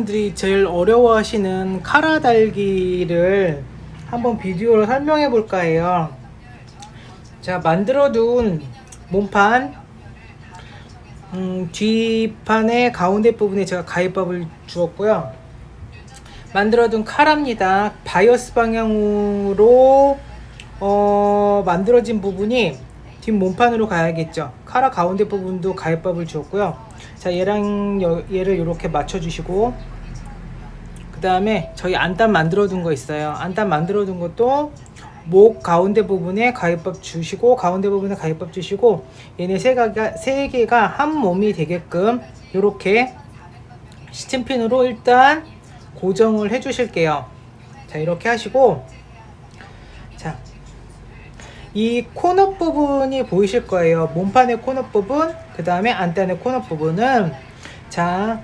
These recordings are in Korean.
여러분들이 제일 어려워하시는 카라 달기를 한번 비디오로 설명해 볼까 해요. 자, 만들어 둔 몸판, 음, 뒷판의 가운데 부분에 제가 가위밥을 주었고요. 만들어둔 카라입니다. 바이어스 방향으로 어, 만들어진 부분이 뒷 몸판으로 가야겠죠. 카라 가운데 부분도 가위밥을 주었고요. 자, 얘랑 여- 얘를 이렇게 맞춰주시고 그 다음에 저희 안단 만들어둔 거 있어요. 안단 만들어둔 것도 목 가운데 부분에 가위밥 주시고 가운데 부분에 가위밥 주시고 얘네 세 개가 세 개가 한 몸이 되게끔 이렇게 시침핀으로 일단 고정을 해 주실게요. 자, 이렇게 하시고 자, 이 코너 부분이 보이실 거예요. 몸판의 코너 부분, 그 다음에 안단의 코너 부분은 자,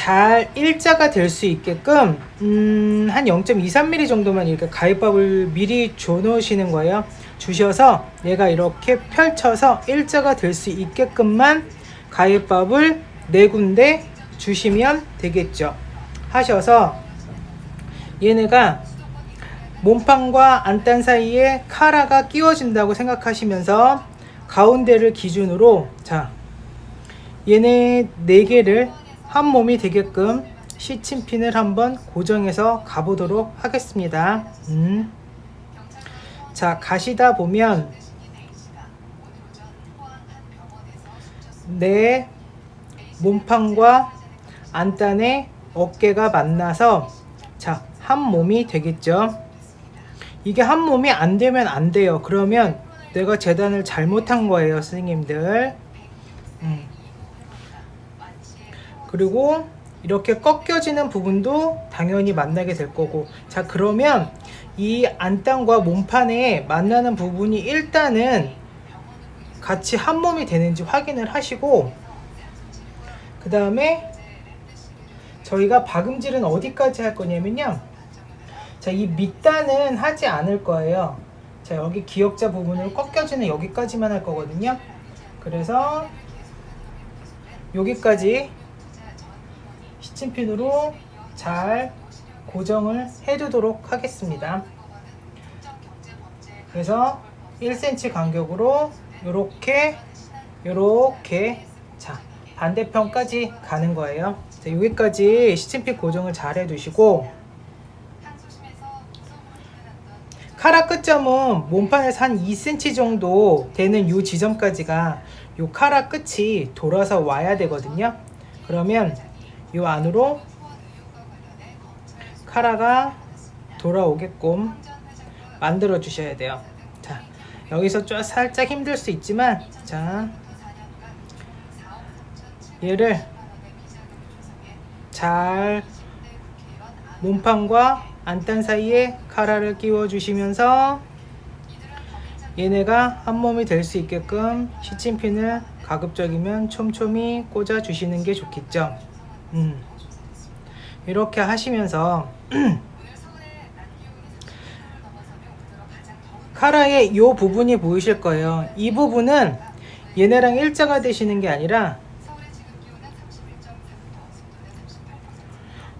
잘 일자가 될 수 있게끔 음, 한 0.23mm 정도만 이렇게 가위밥을 미리 줘 놓으시는 거예요. 주셔서 얘가 이렇게 펼쳐서 일자가 될 수 있게끔만 가위밥을 네 군데 주시면 되겠죠. 하셔서 얘네가 몸판과 안단 사이에 카라가 끼워진다고 생각하시면서 가운데를 기준으로 자 얘네 네 개를 한 몸이 되게끔 시침핀을 한번 고정해서 가보도록 하겠습니다. 음. 자 가시다 보면 내 몸판과 안단의 어깨가 만나서 자 한 몸이 되겠죠. 이게 한 몸이 안 되면 안 돼요. 그러면 내가 재단을 잘못한 거예요, 선생님들. 음. 그리고 이렇게 꺾여지는 부분도 당연히 만나게 될 거고. 자, 그러면 이 안단과 몸판에 만나는 부분이 일단은 같이 한 몸이 되는지 확인을 하시고, 그 다음에 저희가 박음질은 어디까지 할 거냐면요. 자, 이 밑단은 하지 않을 거예요. 자, 여기 기역자 부분을 꺾여지는 여기까지만 할 거거든요. 그래서 여기까지 시침핀으로 잘 고정을 해두도록 하겠습니다. 그래서 1cm 간격으로 이렇게 이렇게 자 반대편까지 가는 거예요. 자, 여기까지 시침핀 고정을 잘 해두시고 카라 끝점은 몸판에서 한 2cm 정도 되는 이 지점까지가 이 카라 끝이 돌아서 와야 되거든요. 그러면 이 안으로 카라가 돌아오게끔 만들어 주셔야 돼요. 자, 여기서 좀 살짝 힘들 수 있지만, 자, 얘를 잘 몸판과 안단 사이에 카라를 끼워 주시면서 얘네가 한 몸이 될 수 있게끔 시침핀을 가급적이면 촘촘히 꽂아 주시는 게 좋겠죠. 음. 이렇게 하시면서 카라의 이 부분이 보이실 거예요. 이 부분은 얘네랑 일자가 되시는 게 아니라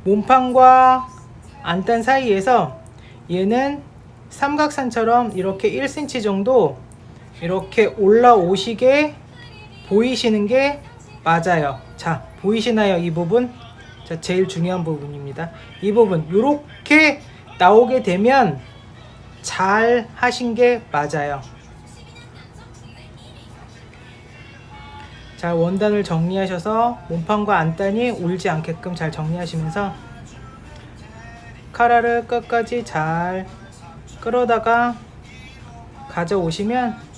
몸판과 안단 사이에서 얘는 삼각산처럼 이렇게 1cm 정도 이렇게 올라오시게 보이시는 게 맞아요. 자, 보이시나요? 이 부분? 자, 제일 중요한 부분입니다. 이 부분 이렇게 나오게 되면 잘 하신 게 맞아요. 자, 원단을 정리하셔서 몸판과 안단이 울지 않게끔 잘 정리하시면서 카라를 끝까지 잘 끌어다가 가져오시면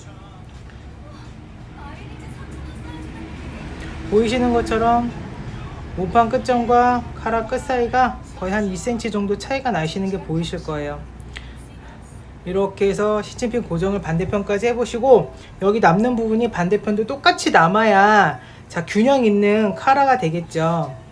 보이시는 것처럼 몸판 끝점과 카라 끝 사이가 거의 한 2cm 정도 차이가 나시는 게 보이실 거예요. 이렇게 해서 시침핀 고정을 반대편까지 해보시고 여기 남는 부분이 반대편도 똑같이 남아야 자 균형 있는 카라가 되겠죠.